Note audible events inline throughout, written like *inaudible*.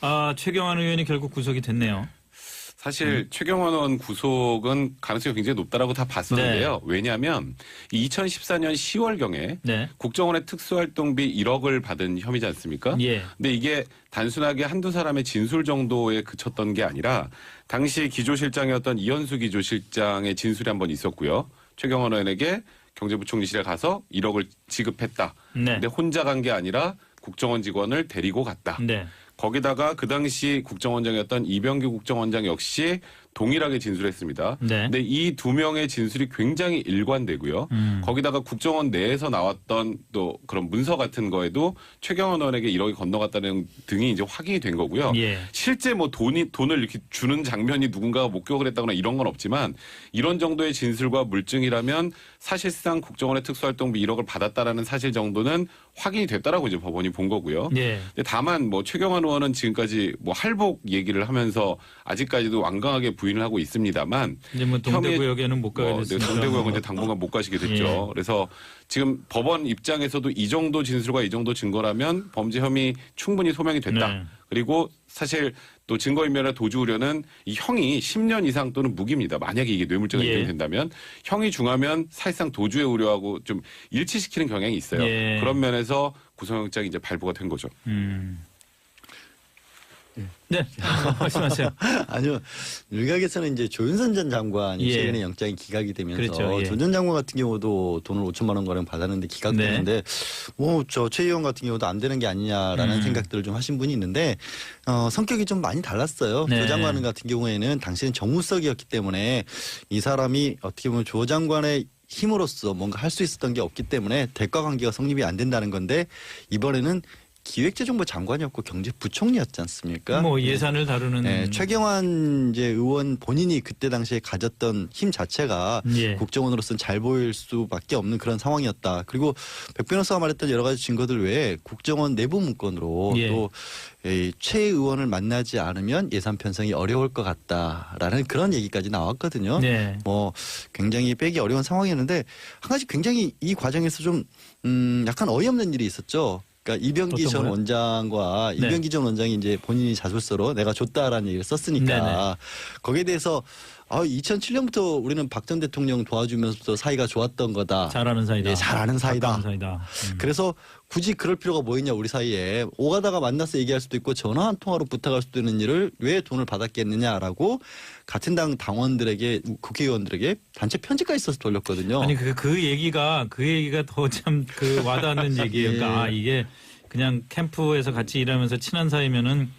아, 최경환 의원이 결국 구속이 됐네요. 사실 최경환 의원 구속은 가능성이 굉장히 높다라고 다 봤었는데요. 왜냐하면 2014년 10월경에 네. 국정원의 특수활동비 1억을 받은 혐의지 않습니까? 예. 근데 이게 단순하게 한두 사람의 진술 정도에 그쳤던 게 아니라 당시 기조실장이었던 이현수 기조실장의 진술이 한 번 있었고요. 최경환 의원에게 경제부총리실에 가서 1억을 지급했다. 네. 근데 혼자 간 게 아니라 국정원 직원을 데리고 갔다. 네. 거기다가 그 당시 국정원장이었던 이병규 국정원장 역시 동일하게 진술했습니다. 네. 근데 이 두 명의 진술이 굉장히 일관되고요. 음. 거기다가 국정원 내에서 나왔던 또 그런 문서 같은 거에도 최경원 의원에게 1억이 건너갔다는 등이 이제 확인이 된 거고요. 예. 실제 뭐 돈이 돈을 이렇게 주는 장면이 누군가가 목격을 했다거나 이런 건 없지만 이런 정도의 진술과 물증이라면 사실상 국정원의 특수활동비 1억을 받았다라는 사실 정도는 확인이 됐다라고 이제 법원이 본 거고요. 예. 근데 다만 뭐 최경환 의원은 지금까지 뭐 할복 얘기를 하면서 아직까지도 완강하게 부인을 하고 있습니다만 이제 뭐 동대구역에는 못 가게 뭐, 네, 됐으니까. 동대구역은 뭐 이제 당분간 못 가시게 됐죠. 예. 그래서 지금 법원 입장에서도 이 정도 진술과 이 정도 증거라면 범죄 혐의 충분히 소명이 됐다. 네. 그리고 사실 또 증거인멸에 도주 우려는 이 형이 10년 이상 또는 무기입니다. 만약에 이게 뇌물죄가 예. 인정된다면 형이 중하면 사실상 도주의 우려하고 좀 일치시키는 경향이 있어요. 예. 그런 면에서 구속영장이 이제 발부가 된 거죠. 음. 네. *laughs* 말씀하세요. *laughs* 아니요. 일각에서는 이제 조윤선 전 장관이 예. 최근에 영장이 기각이 되면서 그렇죠, 예. 조전 장관 같은 경우도 돈을 5천만 원 가량 받았는데 기각되는데 뭐저최 의원 같은 경우도 안 되는 게 아니냐라는 음. 생각들을 좀 하신 분이 있는데 어, 성격이 좀 많이 달랐어요. 네. 조 장관 같은 경우에는 당시는 정무석이었기 때문에 이 사람이 어떻게 보면 조 장관의 힘으로써 뭔가 할 수 있었던 게 없기 때문에 대가 관계가 성립이 안 된다는 건데 이번에는 기획재정부 장관이었고 경제부총리였지 않습니까? 뭐 예산을 다루는 네, 최경환 이제 의원 본인이 그때 당시에 가졌던 힘 자체가 예. 국정원으로서는 잘 보일 수밖에 없는 그런 상황이었다. 그리고 백 변호사가 말했던 여러 가지 증거들 외에 국정원 내부 문건으로 예. 또최 의원을 만나지 않으면 예산 편성이 어려울 것 같다라는 그런 얘기까지 나왔거든요. 네. 뭐 굉장히 빼기 어려운 상황이었는데 한 가지 굉장히 이 과정에서 좀 음, 약간 어이없는 일이 있었죠. 그러니까 이병기 전 거요? 원장과 네. 이병기 전 원장이 이제 본인이 자술서로 내가 줬다라는 얘기를 썼으니까 네네. 거기에 대해서 아, 2007년부터 우리는 박 전 대통령 도와주면서 사이가 좋았던 거다. 잘하는 사이다. 예, 잘하는 사이다. 사이다. 음. 그래서 굳이 그럴 필요가 뭐 있냐 우리 사이에 오가다가 만나서 얘기할 수도 있고 전화 한 통화로 부탁할 수도 있는 일을 왜 돈을 받았겠느냐라고 같은 당 당원들에게 국회의원들에게 단체 편지까지 써서 돌렸거든요. 아니 그, 그 얘기가 그 얘기가 더 참 그 와닿는 *laughs* 얘기예요. 그러니까 예. 아, 이게 그냥 캠프에서 같이 일하면서 친한 사이면은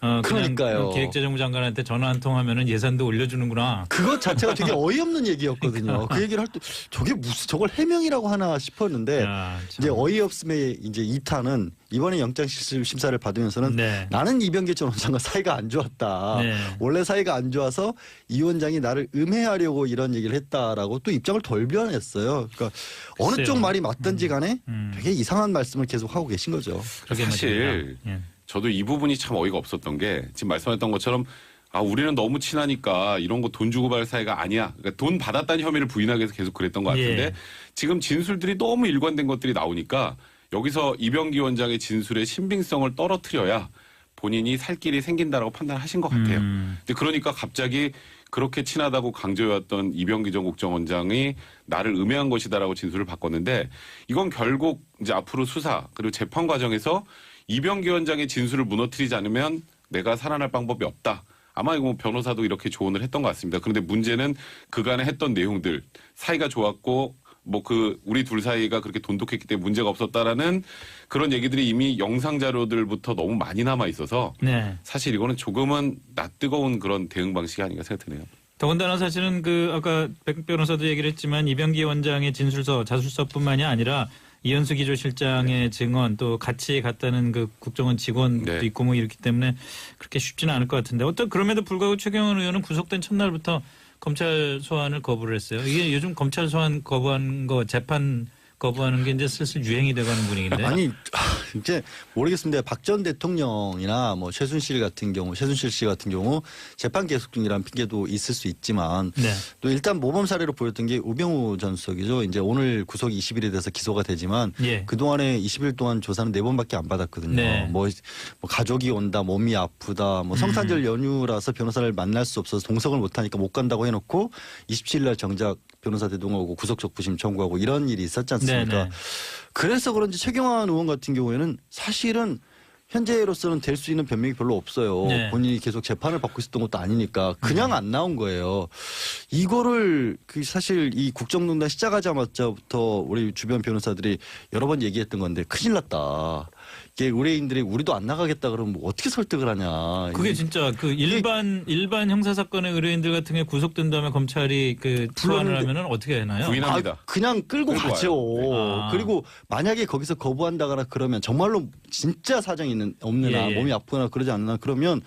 어, 그러니까요. 기획재정부 장관한테 전화 한 통 하면은 예산도 올려주는구나. 그것 자체가 되게 *laughs* 어이없는 얘기였거든요. 그 얘기를 할 때 저게 무슨 저걸 해명이라고 하나 싶었는데 야, 참. 이제 어이없음의 이제 2탄은 이번에 영장 심- 심사를 받으면서는 네. 나는 이병기 전 원장과 사이가 안 좋았다. 네. 원래 사이가 안 좋아서 이 원장이 나를 음해하려고 이런 얘기를 했다라고 또 입장을 돌변했어요. 그러니까 어느 글쎄요. 쪽 말이 맞든지 간에 음. 되게 이상한 말씀을 계속 하고 계신 거죠. 사실. 예. 저도 이 부분이 참 어이가 없었던 게 지금 말씀하셨던 것처럼 아 우리는 너무 친하니까 이런 거 돈 주고 받을 사이가 아니야. 그러니까 돈 받았다는 혐의를 부인하기 위해서 계속 그랬던 것 같은데 예. 지금 진술들이 너무 일관된 것들이 나오니까 여기서 이병기 원장의 진술의 신빙성을 떨어뜨려야 본인이 살 길이 생긴다라고 판단하신 것 같아요. 음. 근데 그러니까 갑자기 그렇게 친하다고 강조해왔던 이병기 전 국정원장이 나를 음해한 것이다라고 진술을 바꿨는데 이건 결국 이제 앞으로 수사 그리고 재판 과정에서 이병기 원장의 진술을 무너뜨리지 않으면 내가 살아날 방법이 없다. 아마 이거 뭐 변호사도 이렇게 조언을 했던 것 같습니다. 그런데 문제는 그간에 했던 내용들 사이가 좋았고 뭐 그 우리 둘 사이가 그렇게 돈독했기 때문에 문제가 없었다라는 그런 얘기들이 이미 영상 자료들부터 너무 많이 남아 있어서 네. 사실 이거는 조금은 낯뜨거운 그런 대응 방식이 아닌가 생각되네요. 더군다나 사실은 그 아까 백 변호사도 얘기를 했지만 이병기 원장의 진술서 자술서뿐만이 아니라 이현수 기조실장의 증언 또 같이 갔다는 그 국정원 직원도 네. 있고 뭐 이렇기 때문에 그렇게 쉽지는 않을 것 같은데 어떤 그럼에도 불구하고 최경원 의원은 구속된 첫날부터 검찰 소환을 거부를 했어요. 이게 요즘 검찰 소환 거부한 거 재판 거부하는 게 이제 슬슬 유행이 돼가는 분위기인데. 아니 아, 이제 모르겠습니다. 박 전 대통령이나 뭐 최순실 같은 경우, 최순실 씨 같은 경우 재판 계속 중이라는 핑계도 있을 수 있지만 네. 또 일단 모범 사례로 보였던 게 우병우 전 수석이죠. 이제 오늘 구속 20일이 돼서 기소가 되지만 예. 그 동안에 20일 동안 조사는 네 번밖에 안 받았거든요. 네. 뭐, 뭐 가족이 온다, 몸이 아프다, 뭐 성탄절 연휴라서 변호사를 만날 수 없어서 동석을 못 하니까 못 간다고 해놓고 27일 날 정작 변호사 대동하고 구속적부심 청구하고 이런 일이 있었지 않습니까? 네네. 그래서 그런지 최경환 의원 같은 경우에는 사실은 현재로서는 될 수 있는 변명이 별로 없어요. 네. 본인이 계속 재판을 받고 있었던 것도 아니니까 그냥 안 나온 거예요. 이거를 그 사실 이 국정농단 시작하자마자부터 우리 주변 변호사들이 여러 번 얘기했던 건데 큰일 났다. 이게 의뢰인들이 우리도 안 나가겠다 그러면 뭐 어떻게 설득을 하냐. 그게 진짜 그 일반 일반 형사 사건의 의뢰인들 같은 게 구속된 다음에 검찰이 그 불렀는데- 하면은 어떻게 되나요? 부인합니다. 아, 그냥 끌고, 끌고 가죠. 와요. 아. 그리고 만약에 거기서 거부한다거나 그러면 정말로 진짜 사정이 있는 없느나 예, 예. 몸이 아프거나 그러지 않나 그러면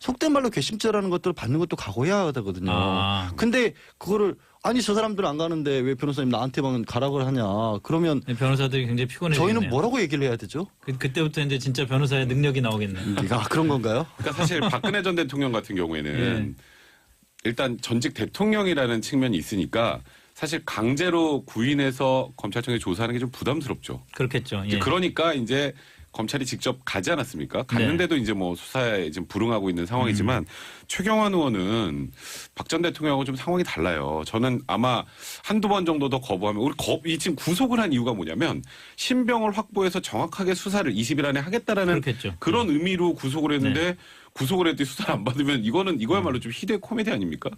속된 말로 괘씸죄라는 것들을 받는 것도 각오해야 되거든요. 아. 근데 그거를 아니 저 사람들은 안 가는데 왜 변호사님 나한테만 가라고 하냐. 그러면 네, 변호사들이 굉장히 피곤해. 저희는 뭐라고 얘기를 해야 되죠? 그, 그때부터 이제 진짜 변호사의 능력이 나오겠네요. 아, 그런 건가요? 그러니까 사실 박근혜 전 대통령 같은 경우에는 일단 전직 대통령이라는 측면이 있으니까 사실 강제로 구인해서 검찰청에 조사하는 게 좀 부담스럽죠. 그렇겠죠. 예. 그러니까 이제 검찰이 직접 가지 않았습니까? 갔는데도 이제 뭐 수사에 지금 불응하고 있는 상황이지만 음. 최경환 의원은 박 전 대통령하고 좀 상황이 달라요. 저는 아마 한두 번 정도 더 거부하면 우리 거, 이 지금 구속을 한 이유가 뭐냐면 신병을 확보해서 정확하게 수사를 20일 안에 하겠다라는 그렇겠죠. 그런 의미로 구속을 했는데 네. 구속을 했더니 수사를 안 받으면 이거는 음. 이거야말로 좀 희대 코미디 아닙니까?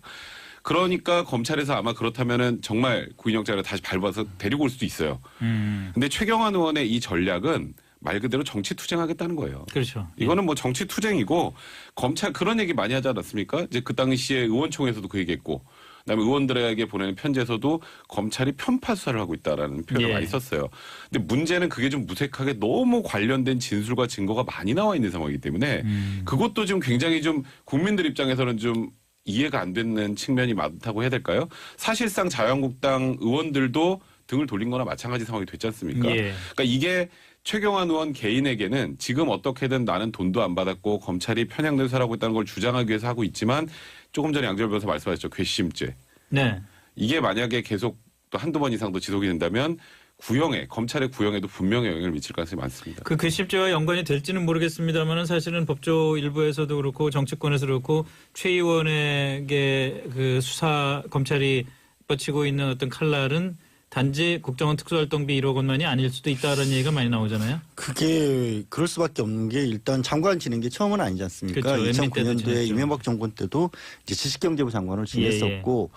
그러니까 검찰에서 아마 그렇다면은 정말 구인영장을 다시 밟아서 데리고 올 수도 있어요. 음, 근데 최경환 의원의 이 전략은 말 그대로 정치 투쟁하겠다는 거예요. 그렇죠. 예. 이거는 뭐 정치 투쟁이고 검찰 그런 얘기 많이 하지 않았습니까? 이제 그 당시에 의원총회에서도 그 얘기했고 그다음에 의원들에게 보내는 편지에서도 검찰이 편파 수사를 하고 있다라는 표현을 예. 많이 썼어요. 근데 문제는 그게 좀 무색하게 너무 관련된 진술과 증거가 많이 나와 있는 상황이기 때문에 음. 그것도 좀 굉장히 좀 국민들 입장에서는 좀 이해가 안 되는 측면이 많다고 해야 될까요? 사실상 자유한국당 의원들도 등을 돌린 거나 마찬가지 상황이 됐지 않습니까? 예. 그러니까 이게 최경환 의원 개인에게는 지금 어떻게든 나는 돈도 안 받았고 검찰이 편향된 수사하고 있다는 걸 주장하기 위해서 하고 있지만 조금 전에 양절 변호사 말씀하셨죠. 괘씸죄. 네. 이게 만약에 계속 또 한두 번 이상 더 지속이 된다면 구형에 검찰의 구형에도 분명히 영향을 미칠 가능성이 많습니다. 그 글십죄와 연관이 될지는 모르겠습니다만은 사실은 법조 일부에서도 그렇고 정치권에서 그렇고 최 의원에게 그 수사 검찰이 뻗치고 있는 어떤 칼날은 단지 국정원 특수활동비 1억 원만이 아닐 수도 있다라는 얘기가 많이 나오잖아요. 그게 그럴 수밖에 없는 게 일단 장관 지낸 게 처음은 아니지 않습니까? 그렇죠. 엠비 때도 2009년도에 지냈죠. 이명박 정권 때도 이제 지식경제부 장관을 예, 지냈었고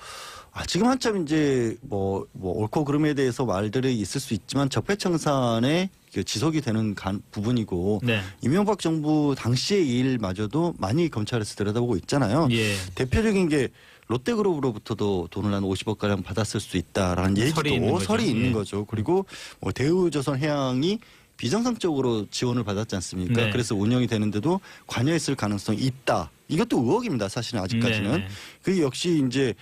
아, 지금 한참 이제 뭐, 뭐 옳고 그름에 대해서 말들이 있을 수 있지만 적폐청산에 그 지속이 되는 간, 부분이고 네. 이명박 정부 당시의 일마저도 많이 검찰에서 들여다보고 있잖아요. 예. 대표적인 게 롯데그룹으로부터도 돈을 한 50억 가량 받았을 수 있다라는 얘기도 설이 있는 거죠. 설이 있는 예. 거죠. 그리고 뭐 대우조선해양이 비정상적으로 지원을 받았지 않습니까? 네. 그래서 운영이 되는데도 관여했을 가능성이 있다. 이것도 의혹입니다. 사실은 아직까지는. 네, 네. 그게 역시 이제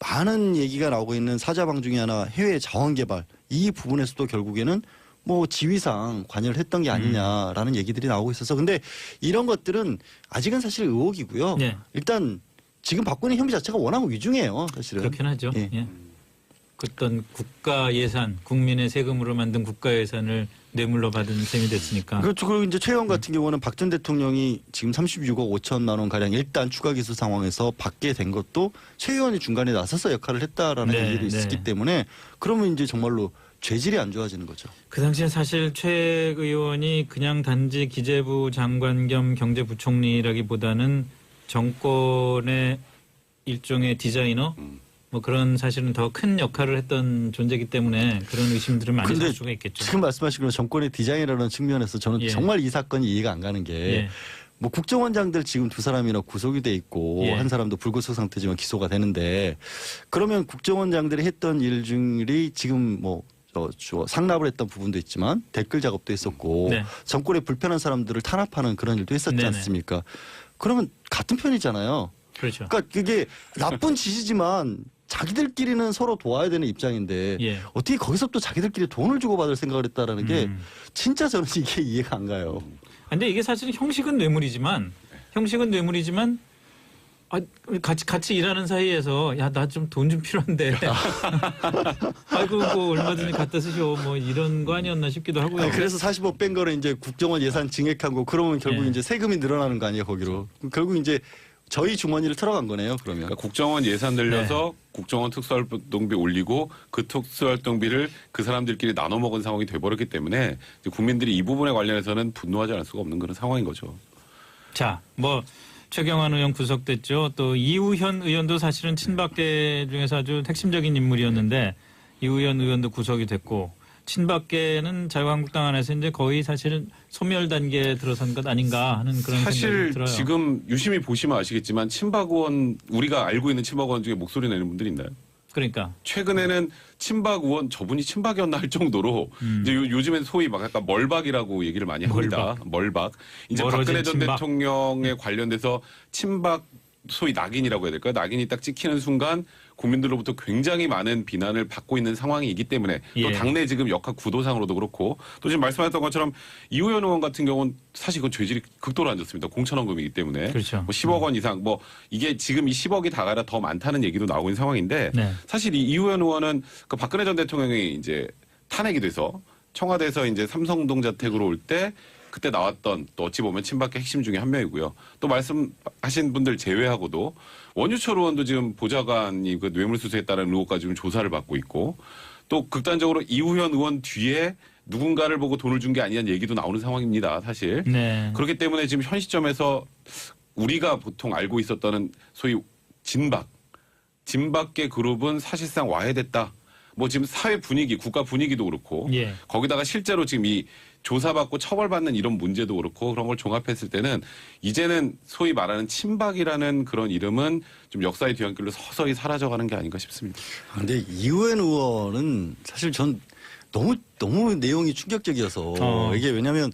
많은 얘기가 나오고 있는 사자방 중에 하나 해외 자원 개발 이 부분에서도 결국에는 뭐 지위상 관여를 했던 게 아니냐라는 얘기들이 나오고 있어서 근데 이런 것들은 아직은 사실 의혹이고요. 네. 일단 지금 있는 혐의 자체가 워낙 위중해요, 사실은. 그렇긴 하죠. 예. 예. 그 어떤 국가 예산, 국민의 세금으로 만든 국가 예산을 뇌물로 받은 셈이 됐으니까. 그렇죠. 그리고 이제 최 의원 같은 경우는 박 전 대통령이 지금 36억 5천만 원 가량 일단 추가 기소 상황에서 받게 된 것도 최 의원이 중간에 나서서 역할을 했다라는 네, 얘기도 네. 있었기 때문에 그러면 이제 정말로 죄질이 안 좋아지는 거죠. 그 당시에 사실 최 의원이 그냥 단지 기재부 장관 겸 경제부총리라기보다는 정권의 일종의 디자이너 음. 뭐 그런 사실은 더 큰 역할을 했던 존재이기 때문에 그런 의심들을 많이 살 수가 있겠죠. 지금 말씀하신 그런 정권의 디자인이라는 측면에서 저는 예. 정말 이 사건이 이해가 안 가는 게 예. 뭐 국정원장들 지금 두 사람이나 구속이 돼 있고 예. 한 사람도 불구속 상태지만 기소가 되는데 그러면 국정원장들이 했던 일 중이 지금 뭐 상납을 했던 부분도 있지만 댓글 작업도 했었고 네. 정권에 불편한 사람들을 탄압하는 그런 일도 했었지 네네. 않습니까? 그러면 같은 편이잖아요. 그렇죠. 그러니까 그게 나쁜 짓이지만 자기들끼리는 서로 도와야 되는 입장인데 예. 어떻게 거기서 또 자기들끼리 돈을 주고 받을 생각을 했다라는 게 음. 진짜 저는 *laughs* 이게 이해가 안 가요. 근데 이게 사실은 형식은 뇌물이지만 형식은 뇌물이지만 아, 같이 같이 일하는 사이에서 야 나 좀 돈 좀 필요한데 *laughs* 아이고 뭐 얼마든지 갖다 쓰셔 뭐 이런 거 아니었나 싶기도 하고요. 아니, 그래서 40억 뺀 거를 이제 국정원 예산 증액한 거 그러면 결국 예. 이제 세금이 늘어나는 거 아니에요 거기로 결국 이제 저희 주머니를 털어간 거네요 그러면 그러니까 국정원 예산 늘려서 국정원 특수활동비 올리고 그 특수활동비를 그 사람들끼리 나눠 먹은 상황이 돼버렸기 때문에 국민들이 이 부분에 관련해서는 분노하지 않을 수가 없는 그런 상황인 거죠. 자, 뭐 최경환 의원 구속됐죠. 또 이우현 의원도 사실은 친박계 중에서 아주 핵심적인 인물이었는데 이우현 의원도 구속이 됐고 친박계는 자유한국당 안에서 이제 거의 사실은 소멸 단계에 들어선 것 아닌가 하는 그런 사실 생각이 들어요. 지금 유심히 보시면 아시겠지만 친박 의원 우리가 알고 있는 친박 의원 중에 목소리 내는 분들 있나요? 그러니까 최근에는 친박 의원 저분이 친박이었나 할 정도로 음. 이제 요, 요즘엔 소위 막 약간 멀박이라고 얘기를 많이 합니다. 멀박. 이제 멀어진 박근혜 전 친박. 대통령에 관련돼서 친박 소위 낙인이라고 해야 될까요? 낙인이 딱 찍히는 순간 국민들로부터 굉장히 많은 비난을 받고 있는 상황이기 때문에 예. 또 당내 지금 역학 구도상으로도 그렇고 또 지금 말씀하셨던 것처럼 이호연 의원 같은 경우는 사실 그 죄질이 극도로 안 좋습니다. 공천원금이기 때문에 그렇죠. 뭐 10억 원 이상 뭐 이게 지금 이 10억이 다가라 더 많다는 얘기도 나오고 있는 상황인데 네. 사실 이 이호연 의원은 그 박근혜 전 대통령이 이제 탄핵이 돼서 청와대에서 이제 삼성동 자택으로 올때 그때 나왔던 또 어찌 보면 친박계 핵심 중에 한 명이고요. 또 말씀하신 분들 제외하고도 원유철 의원도 지금 보좌관이 그 뇌물수수했다는 의혹까지 지금 조사를 받고 있고 또 극단적으로 이우현 의원 뒤에 누군가를 보고 돈을 준 게 아니냐는 얘기도 나오는 상황입니다. 사실. 네. 그렇기 때문에 지금 현 시점에서 우리가 보통 알고 있었던 소위 진박, 진박계 그룹은 사실상 와해됐다. 뭐 지금 사회 분위기, 국가 분위기도 그렇고 예. 거기다가 실제로 지금 이 조사받고 처벌받는 이런 문제도 그렇고 그런 걸 종합했을 때는 이제는 소위 말하는 친박이라는 그런 이름은 좀 역사의 뒤안길로 서서히 사라져가는 게 아닌가 싶습니다. 근데 이후엔 의원은 사실 전 너무 너무 내용이 충격적이어서 어. 이게 왜냐하면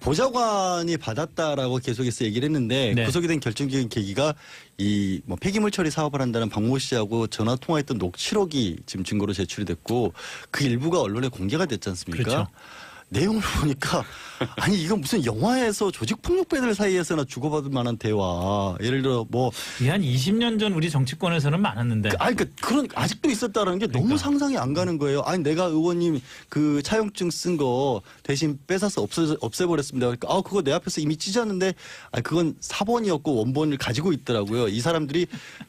보좌관이 받았다라고 계속해서 얘기를 했는데 네. 구속이 된 결정적인 계기가 이 뭐 폐기물 처리 사업을 한다는 박모 씨하고 전화 통화했던 녹취록이 지금 증거로 제출이 됐고 그 일부가 언론에 공개가 됐지 않습니까? 그렇죠. 내용을 보니까 아니 이건 무슨 영화에서 조직 폭력배들 사이에서나 주고받을 만한 대화 예를 들어 뭐 한 20년 전 우리 정치권에서는 많았는데 그, 아니 그 그런 아직도 있었다라는 게 너무 그러니까. 상상이 안 가는 거예요. 아니 내가 의원님 그 차용증 쓴 거 대신 뺏어서 없애 없애버렸습니다. 그러니까 아 그거 내 앞에서 이미 찢었는데 아 그건 사본이었고 원본을 가지고 있더라고요. 이 사람들이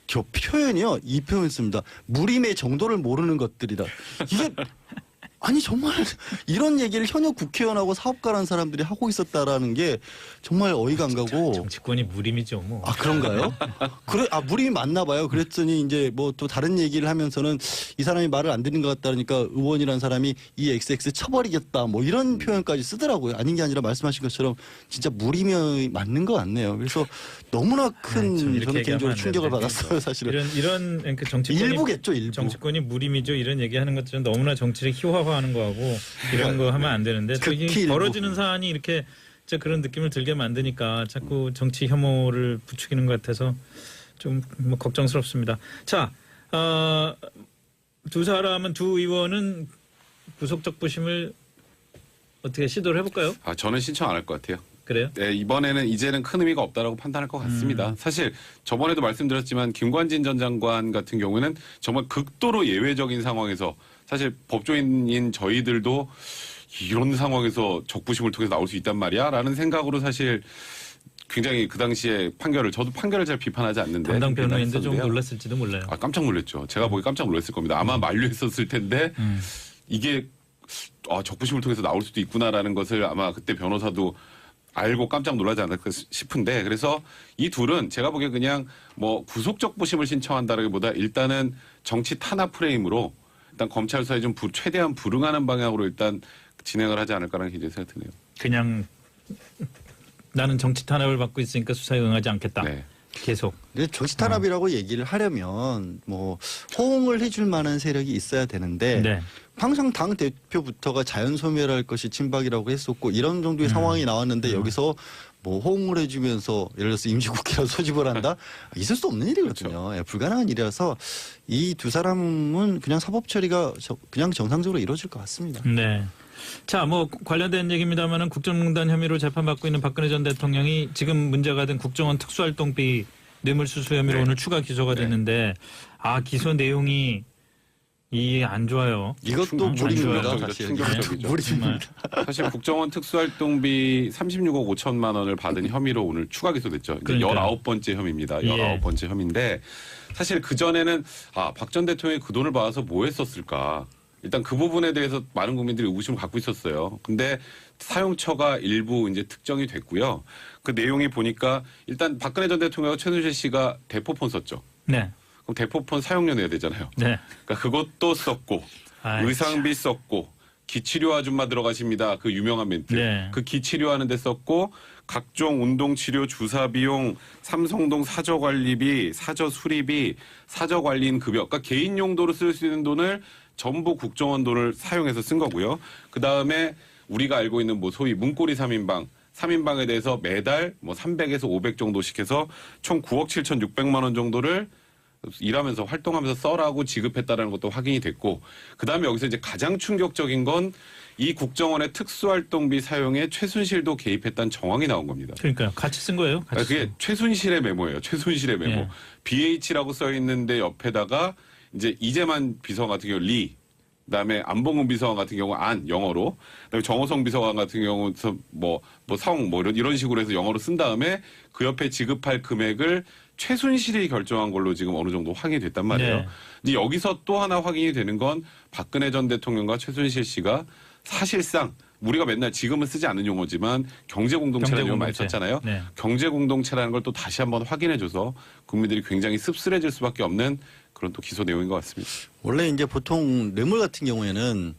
저 표현이요 이 표현 씁니다. 무림의 정도를 모르는 것들이다. 이게 아니 정말 *laughs* 이런 얘기를 현역 국회의원하고 사업가라는 사람들이 하고 있었다라는 게 정말 어이가 안 가고 정치권이 무림이죠 뭐. 아 그런가요? 그래 아 무림이 맞나 봐요. 그랬더니 이제 뭐 또 다른 얘기를 하면서는 이 사람이 말을 안 듣는 것 같다니까 의원이라는 사람이 이 XX 쳐버리겠다 뭐 이런 표현까지 쓰더라고요. 아닌 게 아니라 말씀하신 것처럼 진짜 무림이 맞는 것 같네요. 그래서 너무나 큰 이렇게 저는 개인적으로 안 충격을. 받았어요. 사실은 이런 이런 그러니까 정치권이 일부겠죠 일부. 정치권이 무림이죠 이런 얘기하는 것들은 너무나 정치를 희화 화하는 거하고 이런 거 하면 안 되는데 또 이게. 벌어지는 사안이 이렇게 진짜 그런 느낌을 들게 만드니까 자꾸 정치 혐오를 부추기는 것 같아서 좀 뭐 걱정스럽습니다. 자, 어, 두 사람은 두 의원은 구속적 부심을 어떻게 시도를 해볼까요? 아 저는 신청 안 할 것 같아요. 그래요? 네, 이번에는 이제는 큰 의미가 없다라고 판단할 것 같습니다. 음. 사실 저번에도 말씀드렸지만 김관진 전 장관 같은 경우는 정말 극도로 예외적인 상황에서 사실 법조인인 저희들도 이런 상황에서 적부심을 통해서 나올 수 있단 말이야 라는 생각으로 사실 굉장히 그 당시에 판결을 저도 판결을 잘 비판하지 않는데 담당 변호인도 좀. 놀랐을지도 몰라요. 아 깜짝 놀랐죠. 제가 보기 깜짝 놀랐을 겁니다. 아마 만류했었을 텐데 음. 이게 아, 적부심을 통해서 나올 수도 있구나라는 것을 아마 그때 변호사도 알고 깜짝 놀라지 않을까 싶은데 그래서 이 둘은 제가 보기에 그냥 뭐 구속적 부심을 신청한다라기보다 일단은 정치 탄압 프레임으로 일단 검찰 수사에 좀 부- 최대한 불응하는 방향으로 일단 진행을 하지 않을까라는 굉장히 생각이 드네요. 그냥 나는 정치 탄압을 받고 있으니까 수사에 응하지 않겠다. 네. 계속. 근데 정치 탄압이라고 얘기를 하려면 뭐 호응을 해줄 만한 세력이 있어야 되는데 네. 항상 당 대표부터가 자연 소멸할 것이 친박이라고 했었고 이런 정도의 음. 상황이 나왔는데 음. 여기서 뭐 호응을 해주면서 예를 들어서 임시국회라 *laughs* 소집을 한다 있을 수 없는 일이거든요. 예, 불가능한 일이라서 이 두 사람은 그냥 사법 처리가 저- 그냥 정상적으로 이루어질 것 같습니다. 네. 자, 뭐 관련된 얘기입니다만은 국정농단 혐의로 재판받고 있는 박근혜 전 대통령이 지금 문제가 된 국정원 특수활동비 뇌물수수 혐의로 네. 오늘 추가 기소가 네. 됐는데 아 기소 내용이 이 안 좋아요. 이것도 충격- 무리입니다. 사실 충격적이죠. 무리입니다. 사실 국정원 특수활동비 36억 5천만 원을 받은 혐의로 오늘 추가 기소됐죠. 이제 그러니까요. 19번째 혐의입니다. 예. 19번째 혐의인데 사실 그 전에는 아, 박 전 대통령이 그 돈을 받아서 뭐 했었을까? 일단 그 부분에 대해서 많은 국민들이 의구심을 갖고 있었어요. 근데 사용처가 일부 이제 특정이 됐고요. 그 내용이 보니까 일단 박근혜 전 대통령과 최순실 씨가 대포폰 썼죠. 네. 그럼 대포폰 사용료 내야 되잖아요. 네. 그러니까 그것도 썼고 아이, 의상비 썼고 기치료 아줌마 들어가십니다. 그 유명한 멘트. 네. 그 기치료 하는 데 썼고 각종 운동 치료 주사 비용, 삼성동 사저 관리비, 사저 수리비, 사저 관리인 급여. 그러니까 개인 용도로 쓸 수 있는 돈을 전부 국정원 돈을 사용해서 쓴 거고요. 그다음에 우리가 알고 있는 뭐 소위 문고리 3인방 3인방에 대해서 매달 뭐 300에서 500 정도씩 해서 총 9억 7,600만 원 정도를 일하면서 활동하면서 써라고 지급했다라는 것도 확인이 됐고 그다음에 여기서 이제 가장 충격적인 건 이 국정원의 특수활동비 사용에 최순실도 개입했다는 정황이 나온 겁니다. 그러니까요. 같이 쓴 거예요. 같이. 아, 그게 쓴 거. 최순실의 메모예요. 최순실의 메모. 예. BH라고 써 있는데 옆에다가 이제 이재만 비서관 같은 경우 리 그다음에 안봉근 비서관 같은 경우 안 영어로 그다음에 정호성 비서관 같은 경우 뭐뭐 성뭐 이런 이런 식으로 해서 영어로 쓴 다음에 그 옆에 지급할 금액을 최순실이 결정한 걸로 지금 어느 정도 확인이 됐단 말이에요. 네. 이제 여기서 또 하나 확인이 되는 건 박근혜 전 대통령과 최순실 씨가 사실상 우리가 맨날 지금은 쓰지 않는 용어지만 경제 공동체라는 용어 많이. 썼잖아요. 네. 경제 공동체라는 걸 또 다시 한번 확인해줘서 국민들이 굉장히 씁쓸해질 수밖에 없는 그런 또 기소 내용인 것 같습니다. 원래 이제 보통 뇌물 같은 경우에는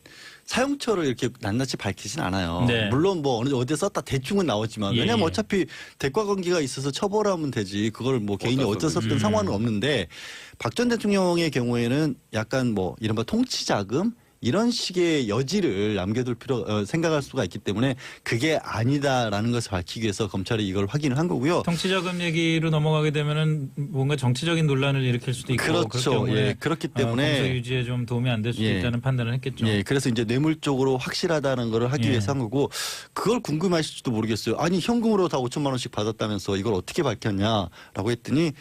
사용처를 이렇게 낱낱이 밝히진 않아요. 네. 물론 뭐 어느 어디에 썼다 대충은 나오지만 예, 왜냐면 예. 어차피 대가 관계가 있어서 처벌하면 되지 그걸 뭐 개인이 어디서 썼든 썼든. 상관은 없는데 박 전 대통령의 경우에는 약간 뭐 이른바 통치 자금 이런 식의 여지를 남겨둘 필요 어, 생각할 수가 있기 때문에 그게 아니다라는 것을 밝히기 위해서 검찰이 이걸 확인을 한 거고요. 정치자금 얘기로 넘어가게 되면은 뭔가 정치적인 논란을 일으킬 수도 있고 그렇죠. 그렇기 때문에 예, 그렇기 때문에 어, 유지에 좀 도움이 안 될 수도 예. 있다는 판단을 했겠죠. 예, 그래서 이제 뇌물 쪽으로 확실하다는 거를 하기 예. 위해서 한 거고 그걸 궁금하실지도 모르겠어요. 아니 현금으로 다 5천만 원씩 받았다면서 이걸 어떻게 밝혔냐라고 했더니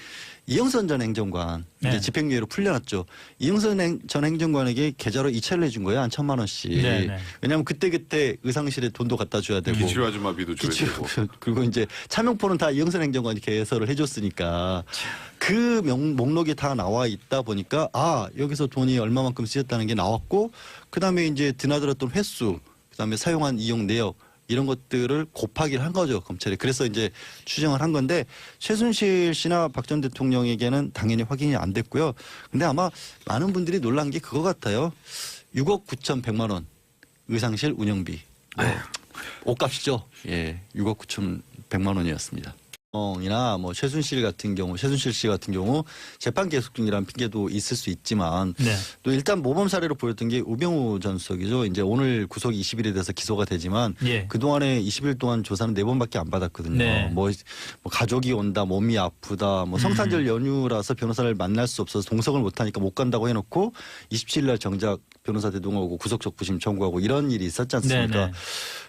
이영선 전 행정관 네. 이제 집행유예로 풀려났죠. 이영선 행- 전 행정관에게 계좌로 이체를 해준 거예요 한 천만 원씩. 네, 네. 왜냐하면 그때 그때 의상실에 돈도 갖다 줘야 되고. 기치료 아줌마비도 줘야 기치료 되고. *laughs* 그리고 이제 차명포는 다 이영선 행정관이 개설을 해줬으니까 그 명, 목록이 다 나와 있다 보니까 아 여기서 돈이 얼마만큼 쓰였다는 게 나왔고 그 다음에 이제 드나들었던 횟수 그 다음에 사용한 이용 내역 이런 것들을 곱하기를 한 거죠 검찰이. 그래서 이제 추정을 한 건데 최순실 씨나 박 전 대통령에게는 당연히 확인이 안 됐고요. 근데 아마 많은 분들이 놀란 게 그거 같아요. 6억 9천 100만 원 의상실 운영비. 뭐 옷값이죠. 예, 6억 9천 100만 원이었습니다. 이나 뭐 최순실 같은 경우, 최순실 씨 같은 경우 재판 계속 중이라는 핑계도 있을 수 있지만 네. 또 일단 모범 사례로 보였던 게 우병우 전 수석이죠. 이제 오늘 구속 20일에 돼서 기소가 되지만 예. 그 동안에 20일 동안 조사는 네 번밖에 안 받았거든요. 네. 뭐, 뭐 가족이 온다, 몸이 아프다, 뭐 음. 성탄절 연휴라서 변호사를 만날 수 없어서 동석을 못 하니까 못 간다고 해놓고 27일 날 정작 변호사 대동하고 구속적 부심 청구하고 이런 일이 있었지 않습니까? 네네.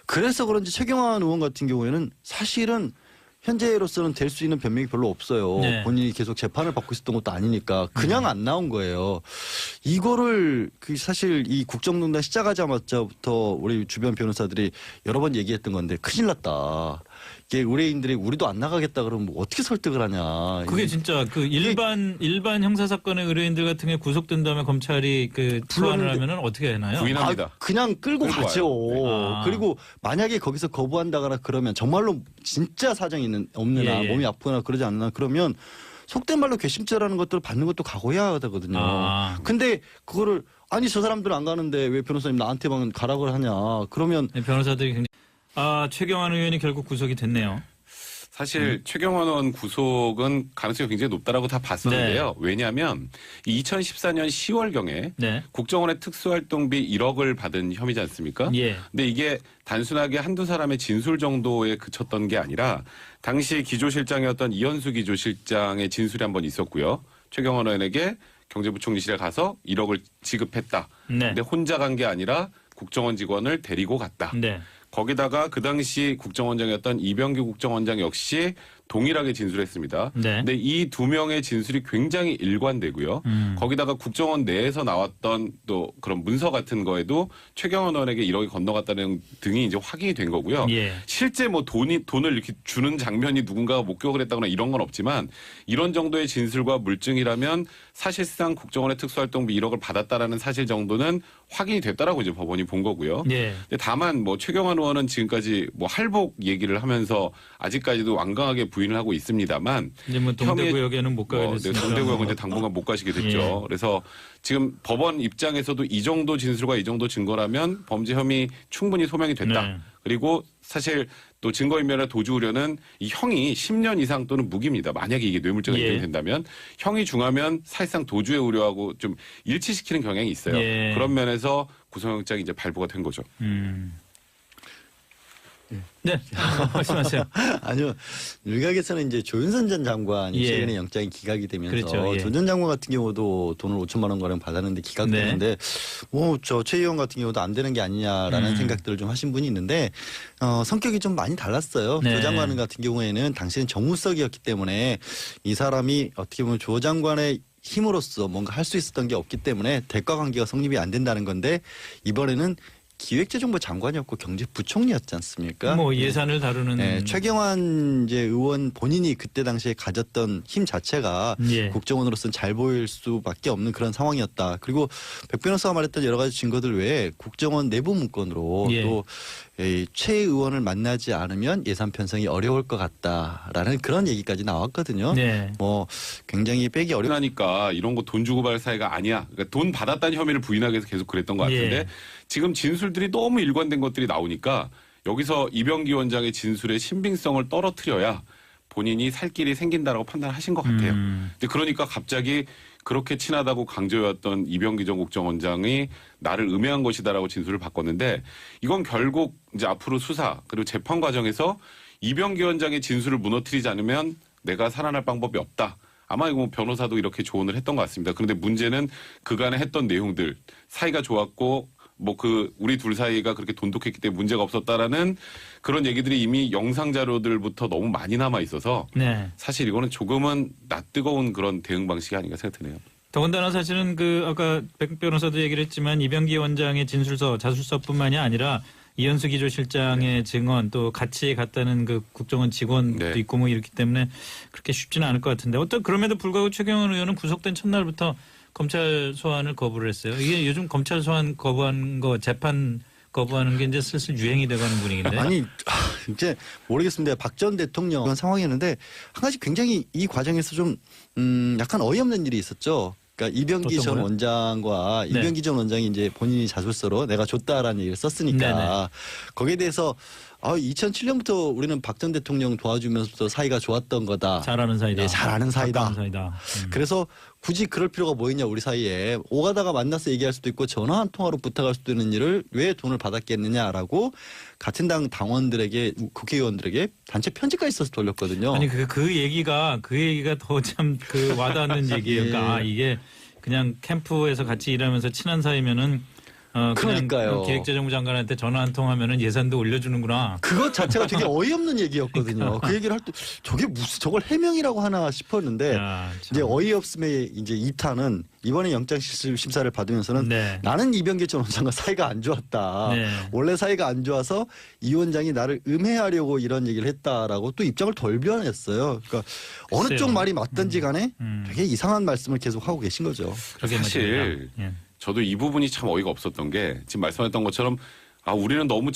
그래서 그런지 최경환 의원 같은 경우에는 사실은 현재로서는 될 수 있는 변명이 별로 없어요. 네. 본인이 계속 재판을 받고 있었던 것도 아니니까 그냥 안 나온 거예요. 이거를 그 사실 이 국정농단 시작하자마자부터 우리 주변 변호사들이 여러 번 얘기했던 건데 큰일 났다. 이게 의뢰인들이 우리도 안 나가겠다 그러면 뭐 어떻게 설득을 하냐. 그게 진짜 그 일반 일반 형사 사건의 의뢰인들 같은 게 구속된 다음에 검찰이 그 불렀는데- 하면은 어떻게 하나요? 부인- 부인합니다. 아, 그냥 끌고, 끌고 가죠. 아. 그리고 만약에 거기서 거부한다거나 그러면 정말로 진짜 사정이 있는 없느나 예, 예. 몸이 아프거나 그러지 않나 그러면 속된 말로 괘씸죄라는 것들을 받는 것도 각오해야 되거든요. 아. 근데 그거를 아니 저 사람들은 안 가는데 왜 변호사님 나한테만 가라고 하냐. 그러면 네, 변호사들이 굉장히 아 최경환 의원이 결국 구속이 됐네요. 사실 최경환 의원 구속은 가능성이 굉장히 높다라고 다 봤었는데요. 왜냐하면 이 2014년 10월경에 네. 국정원의 특수활동비 1억을 받은 혐의지 않습니까? 예. 근데 이게 단순하게 한두 사람의 진술 정도에 그쳤던 게 아니라 당시 기조실장이었던 이현수 기조실장의 진술이 한 번 있었고요. 최경환 의원에게 경제부총리실에 가서 1억을 지급했다. 네. 근데 혼자 간 게 아니라 국정원 직원을 데리고 갔다. 네. 거기다가 그 당시 국정원장이었던 이병규 국정원장 역시 동일하게 진술했습니다. 네. 근데 이 두 명의 진술이 굉장히 일관되고요. 음. 거기다가 국정원 내에서 나왔던 또 그런 문서 같은 거에도 최경원 의원에게 1억이 건너갔다는 등이 이제 확인이 된 거고요. 예. 실제 뭐 돈이 돈을 이렇게 주는 장면이 누군가가 목격을 했다거나 이런 건 없지만 이런 정도의 진술과 물증이라면 사실상 국정원의 특수활동비 1억을 받았다라는 사실 정도는 확인이 됐다라고 이제 법원이 본 거고요. 예. 근데 다만 뭐 최경환 의원은 지금까지 뭐 할복 얘기를 하면서 아직까지도 완강하게 부인을 하고 있습니다만 이제 뭐 동대구역에는 못 가게 뭐, 네, 됐습니다. 동대구역은 이제 당분간 못 가시게 됐죠. 예. 그래서 지금 법원 입장에서도 이 정도 진술과 이 정도 증거라면 범죄 혐의 충분히 소명이 됐다. 네. 그리고 사실 또 증거인멸의 도주 우려는 이 형이 10년 이상 또는 무기입니다. 만약에 이게 뇌물죄가 예. 인정이 된다면 형이 중하면 사실상 도주의 우려하고 좀 일치시키는 경향이 있어요. 예. 그런 면에서 구속영장이 이제 발부가 된 거죠. 음. 네. *laughs* 말씀하세요. *laughs* 아니요. 일각에서는 이제 조윤선 전 장관이 예. 최근에 영장이 기각이 되면서 그렇죠, 예. 조전 장관 같은 경우도 돈을 5천만 원 가량 받았는데 기각되는데 뭐저 최 의원 같은 경우도 안 되는 게 아니냐라는 음. 생각들을 좀 하신 분이 있는데 어, 성격이 좀 많이 달랐어요. 네. 조 장관 같은 경우에는 당시는 정무석이었기 때문에 이 사람이 어떻게 보면 조 장관의 힘으로써 뭔가 할 수 있었던 게 없기 때문에 대가 관계가 성립이 안 된다는 건데 이번에는 기획재정부 장관이었고 경제부총리였지 않습니까? 뭐 예산을 다루는 네, 최경환 이제 의원 본인이 그때 당시에 가졌던 힘 자체가 예. 국정원으로서는 잘 보일 수밖에 없는 그런 상황이었다. 그리고 백 변호사가 말했던 여러 가지 증거들 외에 국정원 내부 문건으로 예. 또 최 의원을 만나지 않으면 예산 편성이 어려울 것 같다라는 그런 얘기까지 나왔거든요. 네. 뭐 굉장히 빼기 어려. 하니까 이런 거 돈 주고 받을 사이가 아니야. 그러니까 돈 받았다는 혐의를 부인하기 위해서 계속 그랬던 것 같은데 예. 지금 진술들이 너무 일관된 것들이 나오니까 여기서 이병기 원장의 진술의 신빙성을 떨어뜨려야 본인이 살 길이 생긴다라고 판단하신 것 같아요. 음. 근데 그러니까 갑자기 그렇게 친하다고 강조해왔던 이병기 전 국정원장이 나를 음해한 것이다라고 진술을 바꿨는데 이건 결국 이제 앞으로 수사 그리고 재판 과정에서 이병기 원장의 진술을 무너뜨리지 않으면 내가 살아날 방법이 없다. 아마 이거 뭐 변호사도 이렇게 조언을 했던 것 같습니다. 그런데 문제는 그간에 했던 내용들 사이가 좋았고 뭐 그 우리 둘 사이가 그렇게 돈독했기 때문에 문제가 없었다라는 그런 얘기들이 이미 영상 자료들부터 너무 많이 남아 있어서 네. 사실 이거는 조금은 낯뜨거운 그런 대응 방식이 아닌가 생각되네요. 더군다나 사실은 그 아까 백 변호사도 얘기를 했지만 이병기 원장의 진술서 자술서뿐만이 아니라 이현수 기조실장의 증언 또 같이 갔다는 그 국정원 직원도 네. 있고 뭐 이렇기 때문에 그렇게 쉽지는 않을 것 같은데 어떤 그럼에도 불구하고 최경원 의원은 구속된 첫날부터 검찰 소환을 거부를 했어요. 이게 요즘 검찰 소환 거부하는 거 재판 거부하는 게 이제 슬슬 유행이 돼가는 분위기인데. 아니 아, 이제 모르겠습니다. 박 전 대통령 그런 상황이었는데 한 가지 굉장히 이 과정에서 좀 음, 약간 어이없는 일이 있었죠. 그러니까 이병기 전 거요? 원장과 네. 이병기 전 원장이 이제 본인이 자술서로 내가 줬다라는 얘기를 썼으니까 네네. 거기에 대해서 아, 2007년부터 우리는 박 전 대통령 도와주면서부터 사이가 좋았던 거다. 잘하는 사이다. 네, 잘하는 사이다. 사이다. 음. 그래서 굳이 그럴 필요가 뭐 있냐 우리 사이에 오가다가 만나서 얘기할 수도 있고 전화 한 통화로 부탁할 수도 있는 일을 왜 돈을 받았겠느냐라고 같은 당 당원들에게 국회의원들에게 단체 편지까지 써서 돌렸거든요. 아니 그, 그 얘기가 그 얘기가 더 참 그 와닿는 *laughs* 얘기예요. 그러니까 예. 아, 이게 그냥 캠프에서 같이 일하면서 친한 사이면은 어, 그러니까요. 기획재정부 장관한테 전화 한 통 하면은 예산도 올려주는구나. 그것 자체가 되게 *laughs* 어이없는 얘기였거든요. 그 얘기를 할 때 저게 무슨 저걸 해명이라고 하나 싶었는데 야, 참. 이제 어이없음의 이제 2탄은 이번에 영장 심- 심사를 받으면서는 네. 나는 이병기 전 원장과 사이가 안 좋았다. 네. 원래 사이가 안 좋아서 이 원장이 나를 음해하려고 이런 얘기를 했다라고 또 입장을 돌변했어요. 그러니까 어느 글쎄요. 쪽 말이 맞든지 간에 음. 되게 이상한 말씀을 계속 하고 계신 거죠. 사실. 예. 저도 이 부분이 참 어이가 없었던 게 지금 말씀하셨던 것처럼 아 우리는 너무